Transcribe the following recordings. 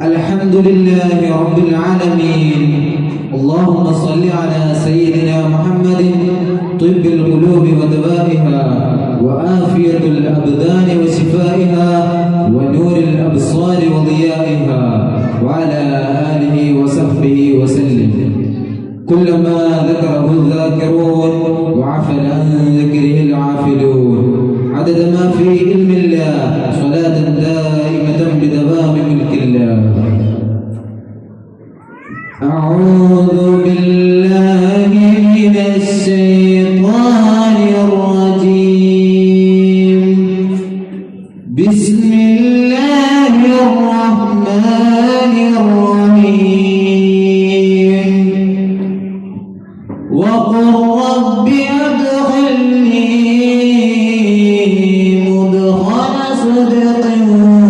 الحمد لله رب العالمين. اللهم صل على سيدنا محمد طب القلوب ودوائها وآفية الأبدان وشفائها ونور الأبصار وضيائها وعلى آله وصحبه وسلم. كلما ذكره الذاكرون وعفل عن ذكره العافلون. عدد ما في صدق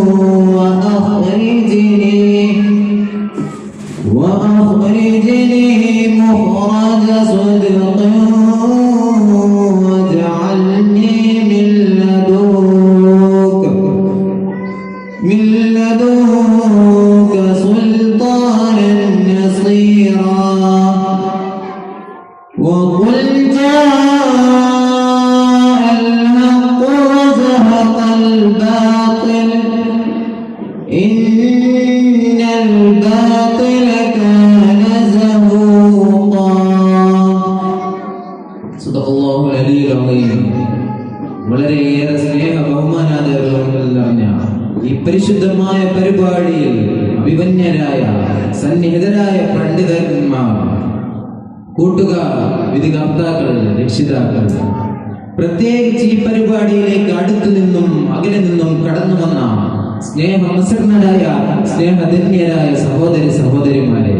സ്നേഹമസൃണരായ സ്നേഹധന്യരായ സഹോദരി സഹോദരിമാരെ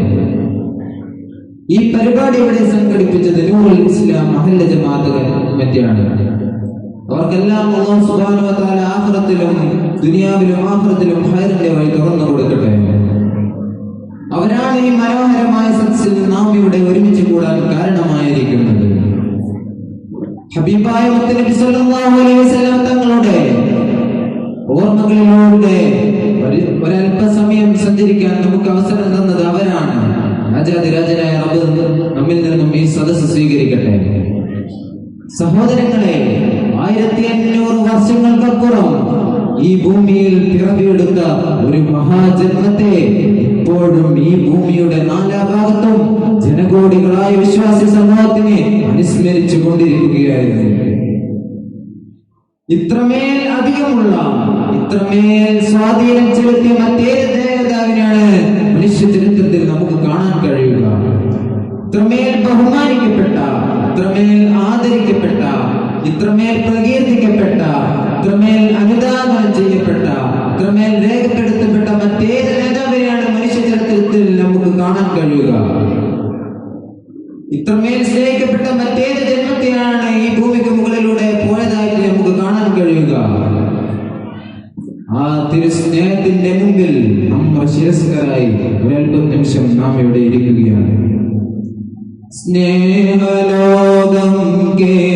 ഈ പരിപാടി ഇവിടെ സംഘടിപ്പിച്ചത് ഇസ്ലാം മഹല്ല ജമാഅത്ത് കമ്മിറ്റിയാണ് അവർക്കെല്ലാം സുബ്ഹാനഹു വ തആല ആഖിറത്തിലും ദുനിയാവിലും ആഖിറത്തിലും ഹൈറിന്റെ വഴി തുറന്നു കൊടുക്കട്ടെ. അവരാണ് ഈ മനോഹരമായ സദസ്സിൽ നാം ഇവിടെ ഒരുമിച്ച് കൂടാൻ കാരണമായിരിക്കുന്നത്. ഹബീബായ സല്ലല്ലാഹു സഞ്ചരിക്കാൻ നമുക്ക് അവസരം തന്നത് അവരാണ്. രാജാതിരാജനായ റബ്ബ് നമ്മിൽ നിന്നും ഈ സദസ്സ് സ്വീകരിക്കട്ടെ. സഹോദരങ്ങളെ ആയിരത്തി അഞ്ഞൂറ് വർഷങ്ങൾക്കപ്പുറം ഈ ഭൂമിയിൽ പിറവിയെടുത്ത ഒരു മഹാജന്മത്തെ ഇപ്പോഴും ഈ ഭൂമിയുടെ നാലാഭാഗത്തും ജനകോടികളായ വിശ്വാസി സമൂഹത്തിനെ അനുസ്മരിച്ചു കൊണ്ടിരിക്കുകയായിരുന്നു ഇത്രമേൽ അധികമുള്ള ഇത്രമേൽ സ്വാധീനം ചെലുത്തിയ മറ്റേത് ദേവതാവിനാണ് മനുഷ്യ ചരിത്രത്തിൽ നമുക്ക് കാണാൻ കഴിയുക. ഇത്രമേൽ ബഹുമാനിക്കപ്പെട്ട ഇത്രമേൽ ആദരിക്കപ്പെട്ട ഇത്രമേൽ പ്രകീർത്തിക്കപ്പെട്ട ഇത്രമേൽ അനുദാനം ചെയ്യപ്പെട്ട ഇത്രമേൽ രേഖപ്പെടുത്തപ്പെട്ട മറ്റേത് നേതാവിനെയാണ് മനുഷ്യ ചരിത്രത്തിൽ നമുക്ക് കാണാൻ കഴിയുക. ഇത്രമേൽ സ്നേഹലോകം കേൾക്കണേ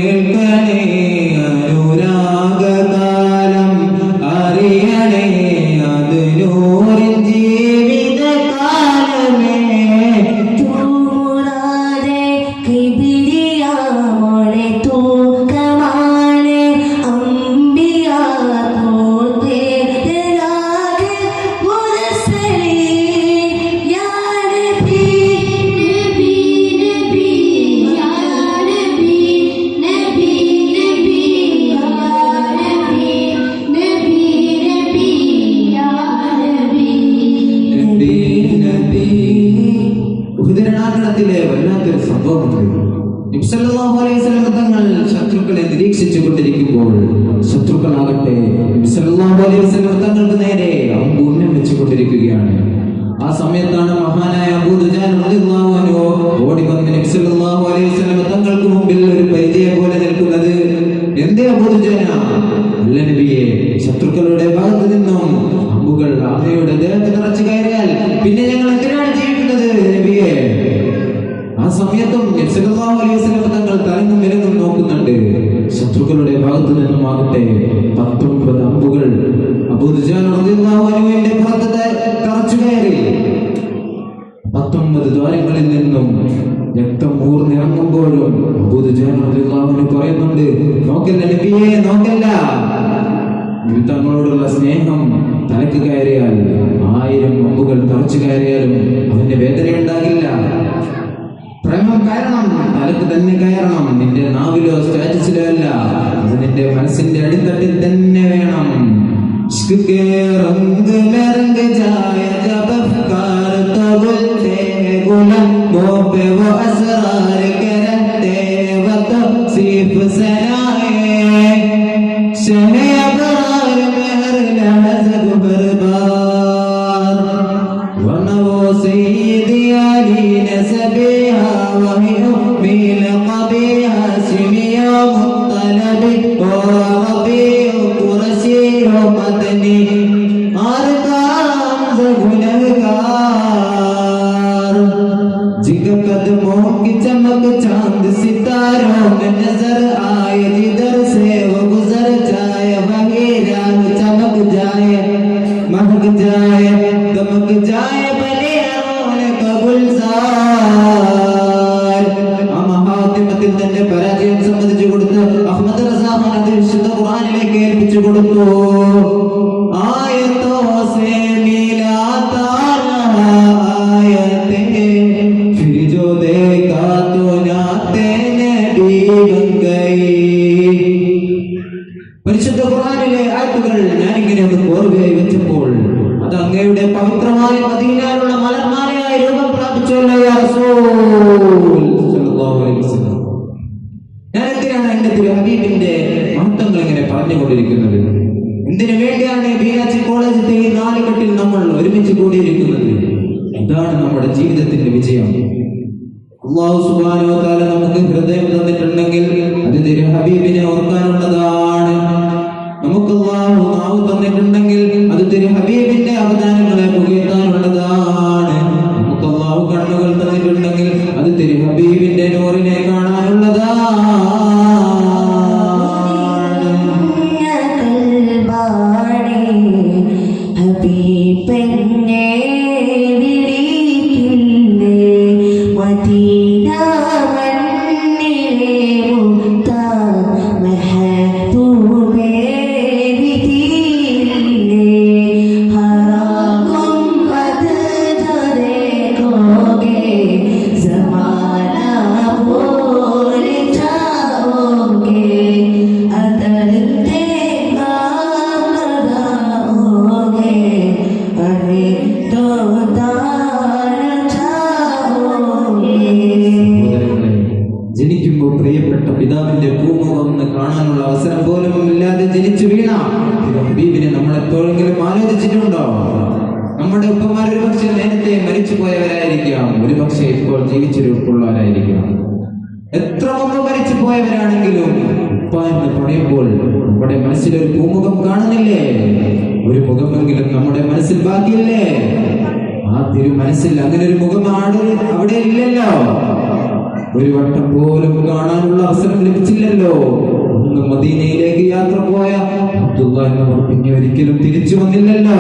തങ്ങൾ ശത്രുക്കളെ നിരീക്ഷിച്ചു കൊണ്ടിരിക്കുമ്പോൾ ശത്രുക്കളാകട്ടെ തങ്ങൾക്ക് നേരെ അമ്പൂന്നം വെച്ചുകൊണ്ടിരിക്കുകയാണ്. ആ സമയത്താണ് മഹാനായ ഓടി വന്ന് തങ്ങൾക്ക് മുമ്പിൽ ഒരു പരിചയം പോലെ നിൽക്കുന്നത്. എന്തേ അബൂ ദുജാന അല്ല നബിയെ ശത്രുക്കളുടെ ഭാഗത്ത് നിന്നും അമ്പുകൾ അമ്മയുടെ ദേഹത്ത് നിറച്ചു കയറിയാൽ പിന്നെ തങ്ങൾ തലങ്ങും വിലങ്ങും നോക്കുന്നുണ്ട്. ശത്രുക്കളുടെ ഭാഗത്തു നിന്നുമാകട്ടെ പത്തൊൻപത് അമ്പുകൾ. അബൂദുജാൻ കയറണം തലക്ക് തന്നെ കയറണം. നിന്റെ നാവിലോ സ്റ്റാറ്റസിലോ അല്ല അത് നിന്റെ മനസ്സിന്റെ അടിത്തട്ടിൽ തന്നെ വേണം. عليها وهي أمي لقبيها കൊടുത്തു ഉപ്പമാർ ഒരു പക്ഷെ നേരത്തെ മരിച്ചു പോയവരായിരിക്കാം ഒരു പക്ഷെ ഇപ്പോൾ ജീവിച്ചിരിപ്പുള്ളവരായിരിക്കാം എത്ര മുമ്പ് മരിച്ചു പോയവരാണെങ്കിലും ഉപ്പ എന്ന് പറയുമ്പോൾ നമ്മുടെ മനസ്സിൽ ഒരു പൂമുഖം കാണുന്നില്ലേ? ഒരു മുഖമെങ്കിലും നമ്മുടെ മനസ്സിൽ ബാക്കിയില്ലേ? ആ തിരു മനസ്സിൽ അങ്ങനെ ഒരു മുഖമാണ്? അവിടെ ഇല്ലല്ലോ. ഒരു വട്ടം പോലും കാണാനുള്ള അവസരം ലഭിച്ചില്ലല്ലോ. ഒന്ന് മദീനയിലേക്ക് യാത്ര പോയ അബ്ദുള്ള എന്നവർ പിന്നെ ഒരിക്കലും തിരിച്ചു വന്നില്ലല്ലോ.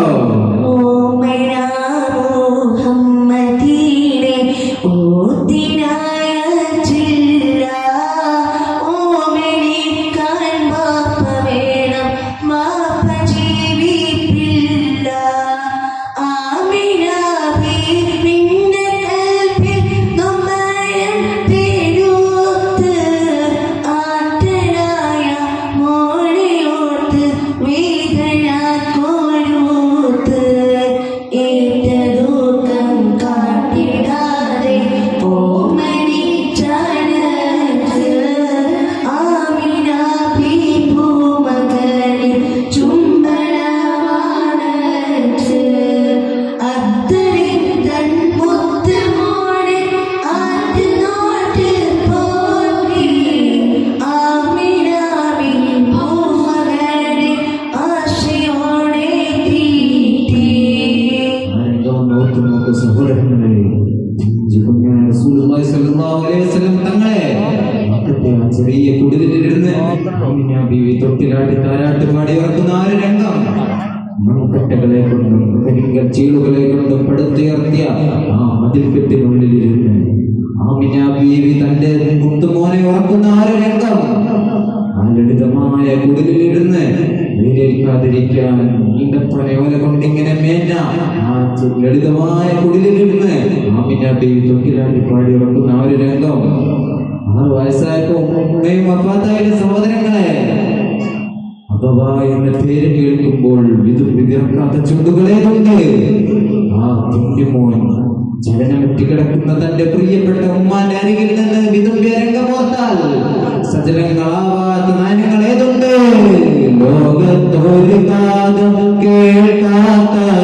ജീവിക്കണം ഈന്തപ്പനയോനെ കൊണ്ട് ഇങ്ങനെ മേഞ്ഞ ആ ലളിതമായ കുടിലിൽ നിന്ന് ആമിനാട്ടി തൊട്ടിലാട്ടി പാടി ഉറക്കുന്ന ആ ഒരു രംഗം. ആറ് വയസ്സായപ്പോ ഉമ്മയും അപ്പാത്തായുടെ സഹോദരങ്ങളെ അഥവാ എന്ന പേര് കേൾക്കുമ്പോൾ വിധ വിധർക്കാത്ത ചുണ്ടുകളെ കൊണ്ട് ആ തുണ്ടിമോൻ കിടക്കുന്ന തന്റെ പ്രിയപ്പെട്ട ഉമ്മാന്റെ അരികിൽ നിന്ന് വിതുമ്പിയ രംഗമോർത്താൽ സജലങ്ങളാവാത്ത നയനങ്ങൾ ഏതുണ്ട് ലോകത്തൊരു കാതും കേൾക്കാത്തതില്ല.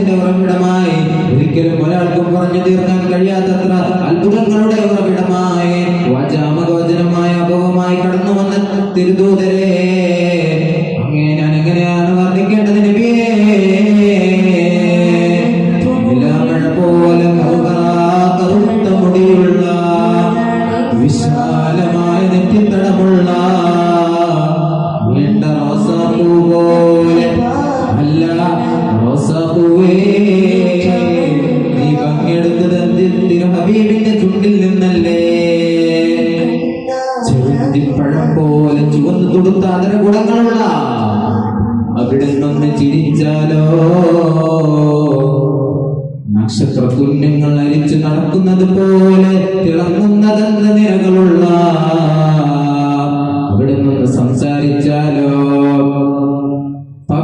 പ്രകാശത്തിന്റെ ഉറവിടമായി. ഒരിക്കലും ഒരാൾക്കും പറഞ്ഞു തീർക്കാൻ കഴിയാത്തത്ര അത്ഭുതങ്ങളുടെ ഉറവിടമായി. വാചാമകവചനമായ അഭവമായി കടന്നു വന്ന തിരുദൂതരെ.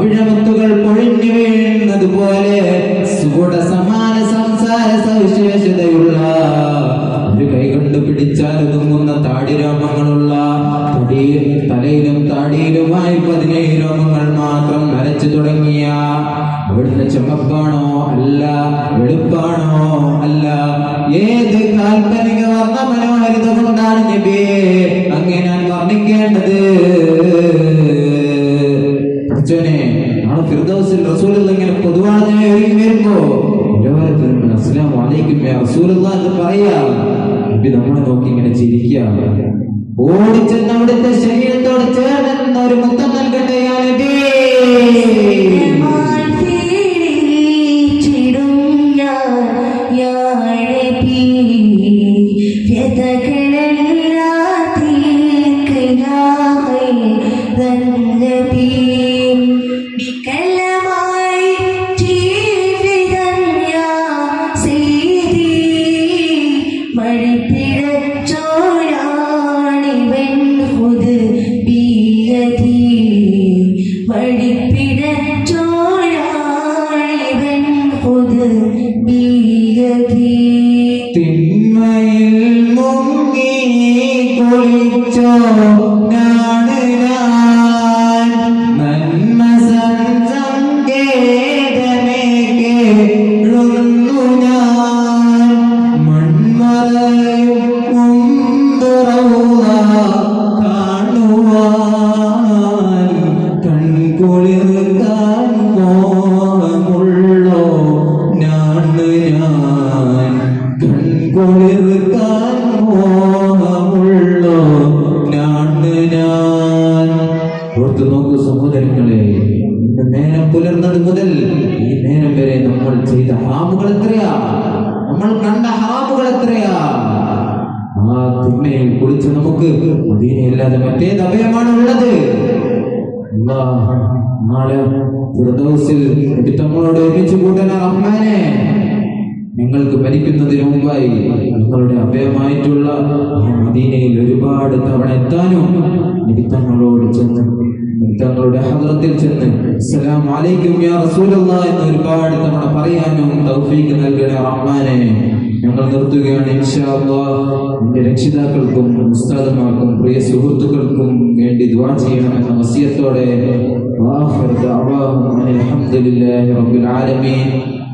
പവിഴമുത്തുകൾ പൊഴിഞ്ഞു വീഴുന്നത് പോലെ സുഗുണ സമാന സംസാര സവിശേഷതയുള്ള ഒരു കൈകൊണ്ട് പിടിച്ചാൽ ഒതുങ്ങുന്ന താടിരോമങ്ങളുള്ള തടി തലയിലും താടിയിലുമായി പതിനേഴ് രോമങ്ങൾ മാത്രം നരച്ചു തുടങ്ങിയ അവിടുന്ന് ചുമപ്പാണോ അല്ല വെളുപ്പാണോ അല്ല? ഏത് കാൽപ്പനിക വർണ മനോഹരിത കൊണ്ടാണ് പഠിച്ചോനെ നാളെ ഫിർദൗസിൽ റസൂലുള്ള ഇങ്ങനെ പൊതുവാളനായി ഒരുങ്ങി വരുമ്പോ എല്ലാവരും അസ്ലാം വലൈക്കും റസൂലുള്ള എന്ന് പറയാ. നബി നമ്മളെ നോക്കി ഇങ്ങനെ ചിരിക്കുക ഓടിച്ചെന്ന് അവിടുത്തെ ശരീരത്തോട് ചേർന്ന് ഒരു മുത്തം നൽകട്ടെ നബി. ചിടും ഞാൻ ഓർത്തു നോക്കൂ സഹോദരങ്ങളെ നേരം പുലർന്നത് മുതൽ ഈ നേരം വരെ നമ്മൾ ചെയ്ത ഹാമുകൾ എത്രയാ? നമ്മൾ കണ്ട ഹാമുകൾ എത്രയാ? ആ തിന്മയിൽ കുളിച്ച് നമുക്ക് മദീനയല്ലാതെ മറ്റേത് അഭയമാണ് ഉള്ളത്. നാളെ ഫിർദൗസിൽ തങ്ങളോട് ഒരുമിച്ച് കൂട്ടണ റഹ്മാനെ നിങ്ങൾക്ക് മരിക്കുന്നതിന് മുമ്പായി നിങ്ങളുടെ അഭയമായിട്ടുള്ള മദീനയിൽ ഒരുപാട് തവണ എത്താനും നിമിത്തങ്ങളോട് ചെന്ന് നിമിത്തങ്ങളുടെ ഹദ്രത്തിൽ ചെന്ന് സലാം അലൈക്കും യാ എന്ന് ഒരുപാട് തവണ പറയാനും തൗഫീഖ് നൽകണേ റഹ്മാനെ ഞങ്ങൾ നിർത്തുകയാണ് എന്റെ രക്ഷിതാക്കൾക്കും ഉസ്താദന്മാർക്കും പ്രിയ സുഹൃത്തുക്കൾക്കും വേണ്ടി ദ്വാ ചെയ്യണമെന്ന മസിയത്തോടെ ആലമീൻ.